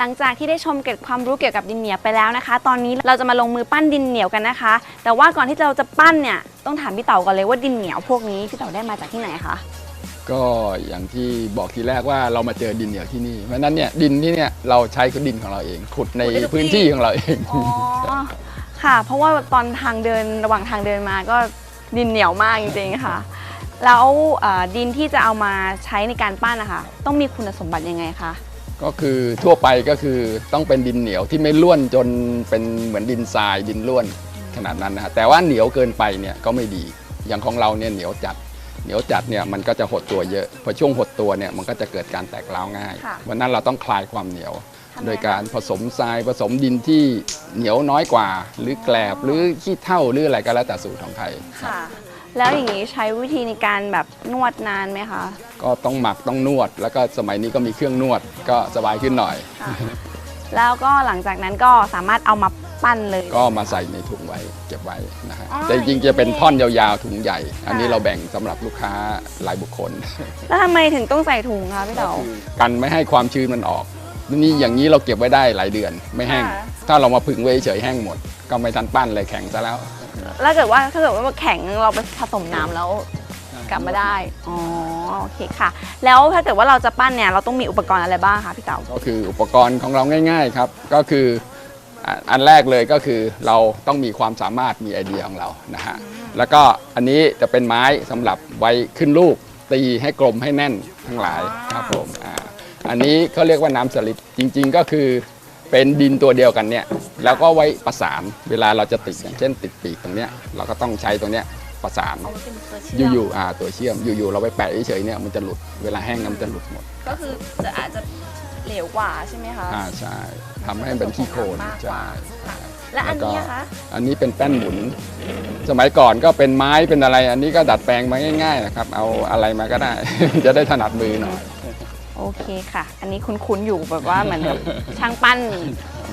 จากที่ได้ชมเกร็ดความรู้เกี่ยวกับดินเหนียวไปแล้วนะคะ ตอนนี้เราจะมาลงมือปั้นดินเหนียวกันนะคะ แต่ว่าก่อนที่เราจะปั้นเนี่ยต้องถามพี่เต๋าก่อนเลยว่าดินเหนียวพวกนี้พี่เต๋าได้มาจากที่ไหนคะก็อย่างที่บอกทีแรกว่าเรามาเจอดินเหนียวที่นี่เพราะฉะนั้นเนี่ยดินที่เนี่ยเราใช้คือดินของเราเองขุดในขุดได้ทุกที่พื้นที่ของเราเองอ๋อค่ะ เพราะว่าตอนทางเดินระหว่างทางเดินมาก็ดินเหนียวมากจริงๆค่ะ แล้วเอ่อดินที่จะเอามาใช้ในการปั้นนะคะต้องมีคุณสมบัติยังไงคะ ก็คือทั่วไปก็คือต้องเป็นดินเหนียวที่ไม่ร่วนจนเป็นเหมือนดินทรายดินร่วนขนาดนั้นนะฮะแต่ว่าเหนียวเกินไปเนี่ยก็ไม่ดี อย่างของเราเนี่ยเหนียวจัดเหนียวจัดเนี่ยมันก็จะหดตัวเยอะพอช่วงหดตัวเนี่ยมันก็จะเกิดการแตกร้าวง่ายค่ะวันนั้นเราต้องคลายความเหนียวทำไมโดยการผสมทรายผสมดินที่เหนียวน้อยกว่า หรือแกลบหรือขี้เถ้าหรืออะไรก็แล้วแต่สูตรของใครค่ะ แล้วอย่างนี้ใช้วิธีในการแบบนวดนานไหมคะ ก็ต้องหมักต้องนวด แล้วก็สมัยนี้ก็มีเครื่องนวดก็สบายขึ้นหน่อยค่ะแล้วก็หลังจากนั้นก็สามารถเอามาปั้นเลย ก็มาใส่ในถุงไว้เก็บไว้นะฮะอ๋อแต่จริงๆจะเป็นท่อนยาวๆถุงใหญ่ อันนี้ค่ะ เราแบ่งสำหรับลูกค้ารายบุคคล แล้วทำไมถึงต้องใส่ถุงคะพี่เต๋า กันไม่ให้ความชื้นมันออก นี่อย่างนี้เราเก็บไว้ได้หลายเดือนไม่แห้ง ค่ะ ถ้าเรามาผึ่งไว้เฉยๆแห้งหมด ก็ไม่ทันปั้นเลยแข็งซะแล้ว แล้วเกิดว่าถ้าเกิดว่าแข็งเราไปผสมน้ำแล้วกลับมาได้ อ๋อ โอเคค่ะ แล้วถ้าเกิดว่าเราจะปั้นเนี่ย เราต้องมีอุปกรณ์อะไรบ้างคะพี่เต๋าก็คืออุปกรณ์ของเราง่าย ๆครับ ก็คืออะอันแรกเลยก็คือเราต้องมีความสามารถมีไอเดียของเรานะฮะ แล้วก็อันนี้จะเป็นไม้สำหรับไว้ขึ้นลูก ตีให้กลมให้แน่นทั้งหลายครับผมอ่าอันนี้เขาเรียกว่าน้ำสลิดจริง ๆ ก็คือ เป็นดินตัวเดียวกันเนี่ยแล้วก็ไว้ประสานเวลาเราจะติดอย่างเช่น ติดปีกตรงเนี้ยเราก็ต้องใช้ตรงเนี้ยประสานอยู่ๆอ่าตัวเชื่อมอยู่ๆเราไปแปะเฉยๆเนี่ยมันจะหลุดเวลาแห้งแล้วมันจะหลุดหมดก็คือจะอาจจะเหลวกว่าใช่ไหมคะ อ่าใช่ทำให้มันเป็นขี้โคลนมากกว่าใช่ และอันนี้อะคะ อันนี้เป็นแป้นหมุน สมัยก่อนก็เป็นไม้เป็นอะไร อันนี้ก็ดัดแปลงมาง่ายๆนะครับ เอาอะไรมาก็ได้ จะได้ถนัดมือหน่อย โอเคค่ะ อันนี้คุ้นๆอยู่แบบว่าเหมือนแบบช่างปั้น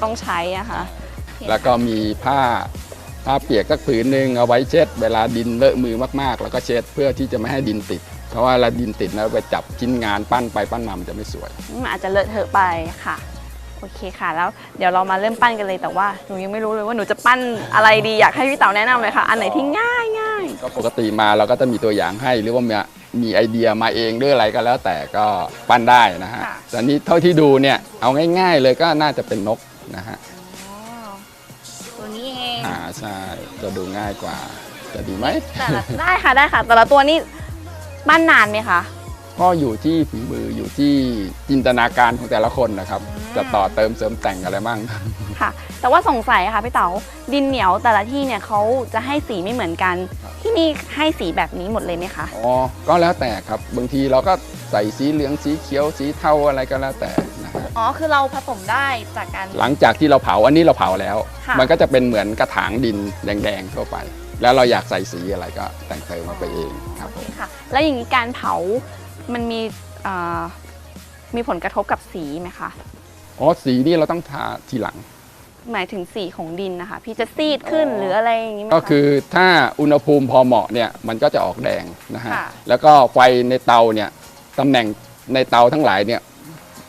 ต้องใช้อะค่ะ แล้วก็มีผ้าผ้าเปียกสักผืนหนึ่งเอาไว้เช็ด เวลาดินเลอะมือมากๆ แล้วก็เช็ดเพื่อที่จะไม่ให้ดินติด เพราะว่าเวลาดินติดแล้วไปจับชิ้นงานปั้นไปปั้นมามันจะไม่สวยมันอาจจะเลอะเทอะไปค่ะ โอเคค่ะ แล้วเดี๋ยวเรามาเริ่มปั้นกันเลยแต่ว่าหนูยังไม่รู้เลยว่าหนูจะปั้นอะไรดีอยากให้พี่เต๋าแนะนำเลยค่ะ อันไหนที่ง่ายง่ายก็ปกติมาเราก็จะมีตัวอย่างให้หรือว่า มีมีไอเดียมาเองหรืออะไรก็แล้วแต่ก็ปั้นได้นะฮะแต่นี้เท่าที่ดูเนี่ยเอาง่ายๆเลยก็น่าจะเป็นนกนะฮะอ๋อตัวนี้เอง อ่าใช่จะดูง่ายกว่า จะดีไหม แต่ละได้ค่ะได้ค่ะ แต่ละตัวนี่ปั้นนานไหมคะ ก็อยู่ที่ฝีมืออยู่ที่จินตนาการของแต่ละคนนะครับจะต่อเติมเสริมแต่งอะไรบ้าง ค่ะ แต่ว่าสงสัยค่ะพี่เต๋าดินเหนียวแต่ละที่เนี่ยเขาจะให้สีไม่เหมือนกัน ที่นี่ให้สีแบบนี้หมดเลยไหมคะ อ๋อ ก็แล้วแต่ครับ บางทีเราก็ใส่สีเหลืองสีเขียวสีเทาอะไรก็แล้วแต่นะฮะอ๋อ คือเราผสมได้จากการ หลังจากที่เราเผาอันนี้เราเผาแล้ว ค่ะ มันก็จะเป็นเหมือนกระถางดินแดงๆทั่วไป แล้วเราอยากใส่สีอะไรก็แต่งเติมมาไปเองครับโอเคค่ะ แล้วอย่างนี้การเผา มันมีเอ่อมีผลกระทบกับสีไหมคะ อ๋อสีนี่เราต้องทาทีหลัง หมายถึงสีของดินนะคะ พี่จะซีดขึ้นหรืออะไรอย่างนี้ไหมะ ก็คือถ้าอุณหภูมิพอเหมาะเนี่ยมันก็จะออกแดงนะฮะค่ะ แล้วก็ไฟในเตาเนี่ยตำแหน่งในเตาทั้งหลายเนี่ย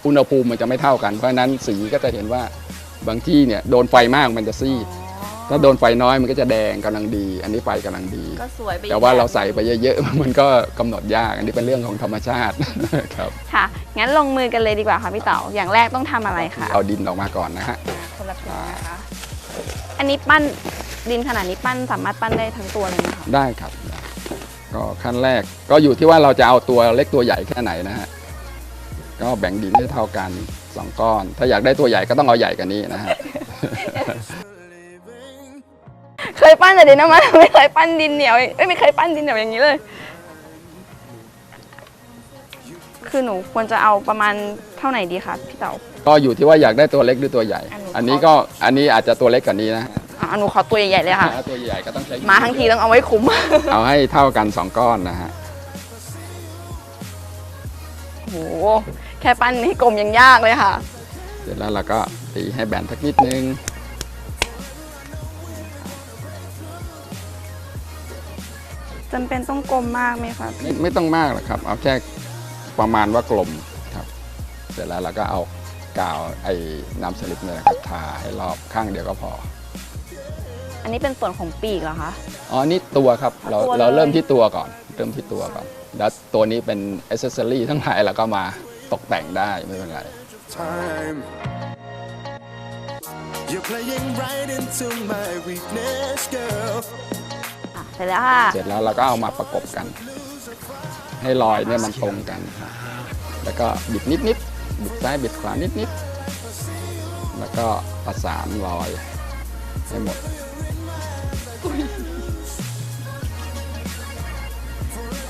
อุณหภูมิมันจะไม่เท่ากัน เพราะฉะนั้นสีก็จะเห็นว่าบางที่เนี่ยโดนไฟมากมันจะซีดอ๋อถ้าโดนไฟน้อยมันก็จะแดงกำลังดี อันนี้ไฟกำลังดี ก็สวยไปอีกแต่ว่าเราแบบใส่ไปเยอะๆ มันก็กำหนดยาก อันนี้เป็นเรื่องของธรรมชาติ ครับ ค่ะ งั้นลงมือกันเลยดีกว่าค่ะพี่เต๋าอย่างแรกต้องทำอะไรคะ เอาดินออกมาก่อนนะฮะ คนละตัวนะคะ อันนี้ปั้นดินขนาดนี้ปั้นสามารถปั้นได้ทั้งตัวเลยไหมคะได้ครับ ก็ขั้นแรกก็อยู่ที่ว่าเราจะเอาตัวเล็กตัวใหญ่แค่ไหนนะฮะก็แบ่งดินให้เท่ากันสองก้อน ถ้าอยากได้ตัวใหญ่ก็ต้องเอาใหญ่กว่านี้นะฮะเคยปั้นแต่ดินน้ำมันไม่เคยปั้นดินเหนียวเอ้ยไม่เคยปั้นดินเหนียวอย่างนี้เลย คือหนูควรจะเอาประมาณเท่าไหร่ดีคะพี่เต๋า ก็อยู่ที่ว่าอยากได้ตัวเล็กหรือตัวใหญ่ อันนี้อันนี้ก็อันนี้อาจจะตัวเล็กกว่านี้นะฮะอะหนูขอตัวใหญ่ๆเลยค่ะ ถ้าตัวใหญ่ก็ต้องใช้มาทั้งทีต้องเอาไว้คุ้ม เอาให้เท่ากันสองก้อนนะฮะโหแค่ปั้นให้กลมยังยากเลยค่ะ เสร็จแล้วเราก็ตีให้แบนสักนิดนึง จำเป็นต้องกลมมากไหมคะไม่ไม่ต้องมากหรอกครับ เอาแค่ ประมาณว่ากลมครับ เสร็จแล้วเราก็เอากาวไอ้น้ำสลิปเนี่ยนะครับทาให้รอบข้างเดียวก็พอ อันนี้เป็นส่วนของปีกเหรอคะ อ๋อ นี่ตัวครับ เราตัวเลย เราเริ่มที่ตัวก่อน เริ่มที่ตัวก่อน แล้วตัวนี้เป็นอ c เซสซอรี่ทั้งหลายเราก็มาตกแต่งได้ไม่เป็นไร time. You're playing right into my weakness, girl. อะเสร็จแล้วค่ะ เสร็จแล้วเราก็เอามาประกบกัน ให้รอยเนี่ยมันตรงกันครับแล้วก็บิดนิดนิดๆบิดซ้ายบิดขวานิดนิดๆแล้วก็ประสานรอยให้หมด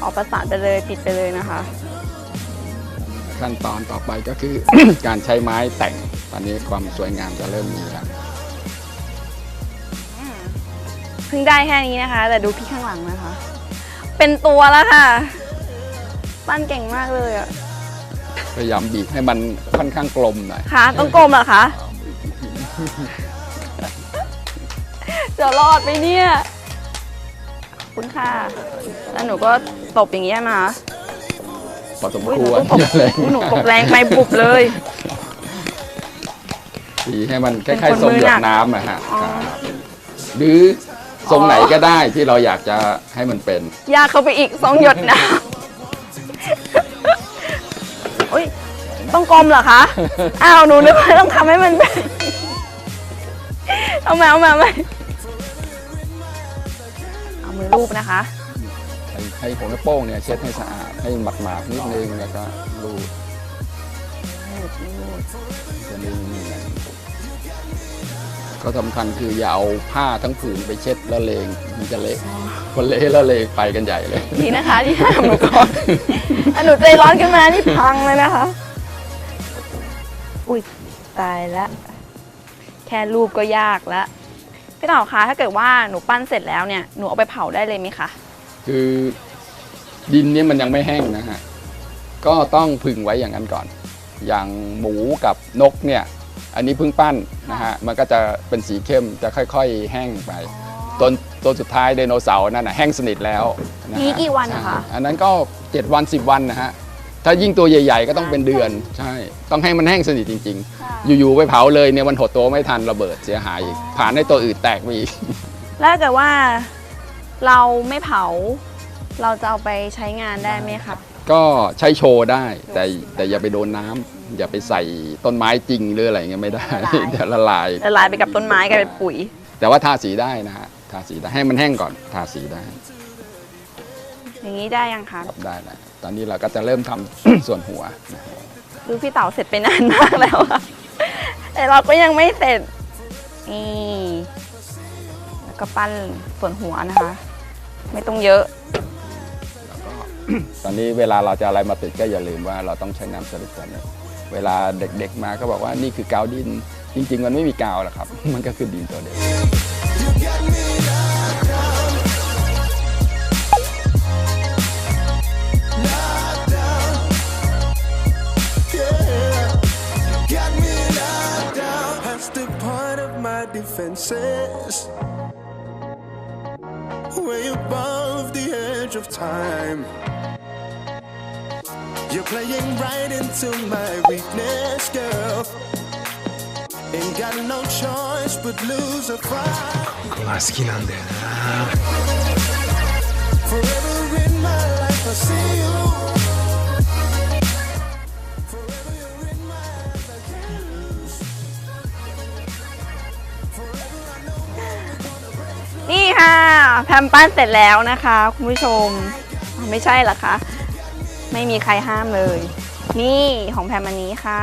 ออกประสานไปเลยปิดไปเลยนะคะ ขั้นตอนต่อไปก็คือ การใช้ไม้แต่งตอนนี้ความสวยงามจะเริ่มมีแล้วเพิ่งได้แค่นี้นะคะ แต่ดูพี่ข้างหลังนะคะ เป็นตัวแล้วค่ะ ปั้นเก่งมากเลยอะ พยายามบีบให้มันค่อนข้างกลมหน่อยขาต้องกลมเหรอคะ จะรอดไหมเนี่ยขอบคุณค่ะ แล้วหนูก็ตบอย่างนี้ยมาพอสมอุ๊ยคหนูวรก็ตบเยอะเลยอุ๊ยหนูตบแรงไปบุบเลยสีให้มันคเป็นล้ายคนๆทรงมือหยหนัดกน้ำนะฮะอ๋อ ครับหรือทรงไหนก็ได้ที่เราอยากจะให้มันเป็น ยากเข้าไปอีกสองหยดน้ำ อุ้ยต้องกลมเหรอคะ อ้าวหนูนึกว่าต้องทำให้มันเป็นเอามาเอามาเอามาเอามือรูปนะคะ ให้ให้หัวแม่โป้งเนี่ยเช็ดให้สะอาดให้หมาดๆนิดนึงแล้วก็รูดจะนิ่งๆก็สำคัญคืออย่าเอาผ้าทั้งผืนไปเช็ดละเลงมันจะเละ คนเละละเลงไปกันใหญ่เลย ดีนะคะที่ห้ามหนูก่อนอะหนูใจร้อนขึ้นมานี่พังเลยนะคะ อุ้ยตายแล้วแค่รูปก็ยากแล้วพี่เต่อคะถ้าเกิดว่าหนูปั้นเสร็จแล้วเนี่ยหนูเอาไปเผาได้เลยไหมคะคือดินเนี่ยมันยังไม่แห้งนะฮะก็ต้องพึงไว้อย่างนั้นก่อน อย่างหมูกับนกเนี่ย อันนี้เพิ่งปั้นนะฮะมันก็จะเป็นสีเข้มจะค่อย ๆ แห้งไป ต้นตัวสุดท้ายไดโนเสาร์นั่นนะแห้งสนิทแล้วะฮะมีกี่วันนะคะ ใช่อันนั้นก็ 7 วัน 10 วันนะฮะ ถ้ายิ่งตัวใหญ่ ๆ ก็ต้องเป็นเดือน ใช่ ต้องให้มันแห้งสนิทจริง ๆ อยู่ ๆ ไปเผาเลยเนี่ยมันหดตัวไม่ทันระเบิดเสียหายอีกผ่านให้ตัวอื่นแตกไปอีก แล้วถ้าเกิดว่าเราไม่เผา เราจะเอาไปใช้งานได้ไหมครับก็ใช้โชว์ได้ แต่แต่อย่าไปโดนน้ำอย่าไปใส่ต้นไม้จริงหรืออะไรเงี้ยไม่ได้ละลาย เดี๋ยวละลาย ละลายไปกับต้นไม้กลายเป็นปุ๋ย แต่ว่าทาสีได้นะฮะ ทาสีได้ให้มันแห้งก่อนทาสีได้อย่างนี้ได้ยังคะครับได้แล้วตอนนี้เราก็จะเริ่มทำ ส่วนหัวนะดูพี่เต๋าเสร็จไปนานมากแล้วอะแต่เราก็ยังไม่เสร็จนี่แล้วก็ปั้นส่วนหัวนะคะ ไม่ต้องเยอะตอนนี้เวลาเราจะอะไรมาติดก็อย่าลืมว่าเราต้องใช้น้ำสลิดตัวนี้เวลาเด็กๆมาก็บอกว่านี่คือกาวดิน จริง ๆ มันไม่มีกาวหรอกครับ มันก็คือดินตัวเดียว Got defenses. Way above the edge of time. You're playing right into my weakness, girl. Ain't got no choice but lose a fight. まあ好きなんだよな Forever in my life, I see you. นี่ค่ะแพมปั้นเสร็จแล้วนะคะ คุณผู้ชมไม่ใช่หรอคะ ไม่มีใครห้ามเลย นี่ของแพมอันนี้ค่ะ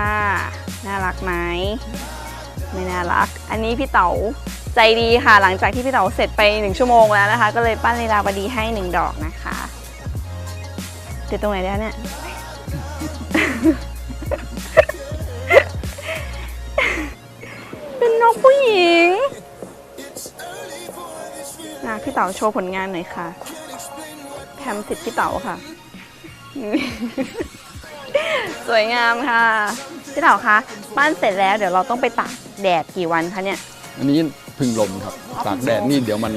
น่ารักไหมไม่น่ารัก อันนี้พี่เต๋าใจดีค่ะ หลังจากที่พี่เต๋าเสร็จไปหนึ่งชั่วโมงแล้วนะคะ ก็เลยปั้นลีลาวดีให้หนึ่งดอกนะคะติดตรงไหนแล้วเนี่ย พี่เต๋าโชว์ผลงานหน่อยค่ะแพมสิทธิ์พี่เต๋าค่ะ สวยงามค่ะ พี่เต๋าคะปั้นเสร็จแล้วเดี๋ยวเราต้องไปตากแดดกี่วันคะเนี่ย อันนี้พึ่งลมครับ ตากแดดนี่เดี๋ยวมัน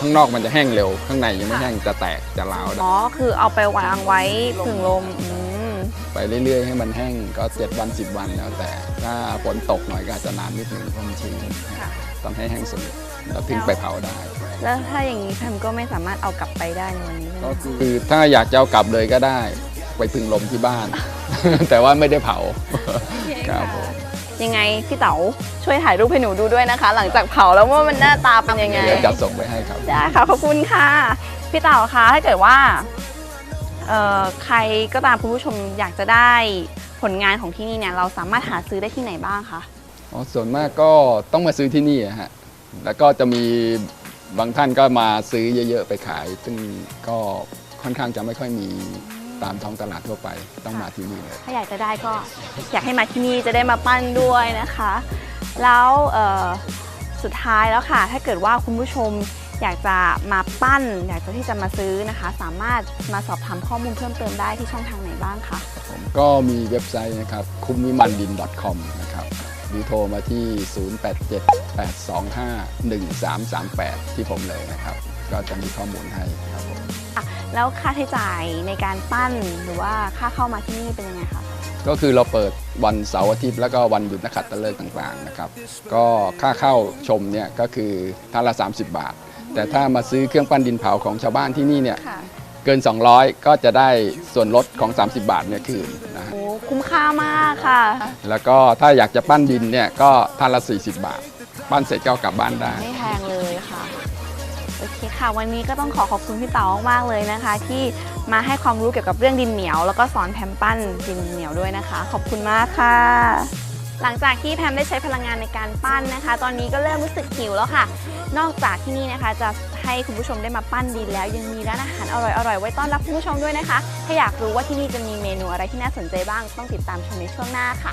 ข้างนอกมันจะแห้งเร็ว ข้างในยังไม่แห้งจะแตกจะร้าวได้อ๋อ คือเอาไปวางไว้ผึ่งลมอืม ไปเรื่อยๆ ให้มันแห้งก็ 7 วัน 10 วันแล้วแต่ ถ้าฝนตกหน่อยก็อาจจะนานนิดนึงเพราะมันชื้นค่ะต้องให้แห้งสนิทแล้วถึงไปเผาได้ แล้วถ้าอย่างนี้แพมก็ไม่สามารถเอากลับไปได้ในวันนี้ใช่ไหมก็คะคือถ้าอยากจะเอากลับเลยก็ได้ ไปพึ่งลมที่บ้าน แต่ว่าไม่ได้เผาครับผมยังไงพี่เต๋าช่วยถ่ายรูปให้หนูดูด้วยนะคะ หลังจากเผาแล้วว่ามันหน้าตาเป็นยังไงเดี๋ยวจัดส่งไปให้ครับได้ค่ะขอบคุณค่ะ พี่เต๋าคะถ้าเกิดว่าเอ่อ ใครก็ตามคุณผู้ชมอยากจะได้ผลงานของที่นี่เนี่ยเราสามารถหาซื้อได้ที่ไหนบ้างคะอ๋อส่วนมากก็ต้องมาซื้อที่นี่อะฮะแล้วก็จะมีบางท่านก็มาซื้อเยอะ ๆ ไปขาย ซึ่งก็ค่อนข้างจะไม่ค่อยมีตามท้องตลาดทั่วไปต้องมาที่นี่เลยถ้าอยากจะได้ก็อยากให้มาที่นี่จะได้มาปั้นด้วยนะคะ แล้วเอ่อสุดท้ายแล้วค่ะ ถ้าเกิดว่าคุณผู้ชม อยากจะมาปั้น อยากจะที่จะมาซื้อนะคะ สามารถมาสอบถามข้อมูลเพิ่มเติมได้ที่ช่องทางไหนบ้างคะผมก็มีเว็บไซต์นะครับคุมวิมันดิน .com นะครับหรือโทรมาที่ 0878251338 ที่ผมเลยนะครับ ก็จะมีข้อมูลให้ครับผมแล้วค่าใช้จ่ายในการปั้นหรือว่าค่าเข้ามาที่นี่เป็นยังไงคะก็คือเราเปิดวันเสาร์อาทิตย์แล้วก็วันหยุดนักขัตฤกษ์ต่างๆนะครับ ก็ค่าเข้าชมเนี่ยก็คือท่านละ 30 บาท แต่ถ้ามาซื้อเครื่องปั้นดินเผาของชาวบ้านที่นี่เนี่ยค่ะเกิน 200 ก็จะได้ส่วนลดของ 30 บาทเนี่ยคืนนะฮะโอ้คุ้มค่ามากค่ะ แล้วก็ถ้าอยากจะปั้นดินเนี่ยก็ท่านละ 40 บาท ปั้นเสร็จก็เอากลับบ้านได้ ไม่แพงเลยค่ะ โอเคค่ะ วันนี้ก็ต้องขอขอบคุณพี่เต๋ามากๆเลยนะคะ ที่มาให้ความรู้เกี่ยวกับเรื่องดินเหนียว แล้วก็สอนแพมปั้นดินเหนียวด้วยนะคะ ขอบคุณมากค่ะ หลังจากที่แพมได้ใช้พลังงานในการปั้นนะคะ ตอนนี้ก็เริ่มรู้สึกหิวแล้วค่ะ นอกจากที่นี่นะคะ จะให้คุณผู้ชมได้มาปั้นดินแล้วยังมีร้านอาหารอร่อยๆไว้ต้อนรับคุณผู้ชมด้วยนะคะ ถ้าอยากรู้ว่าที่นี่จะมีเมนูอะไรที่น่าสนใจบ้างต้องติดตามชมในช่วงหน้าค่ะ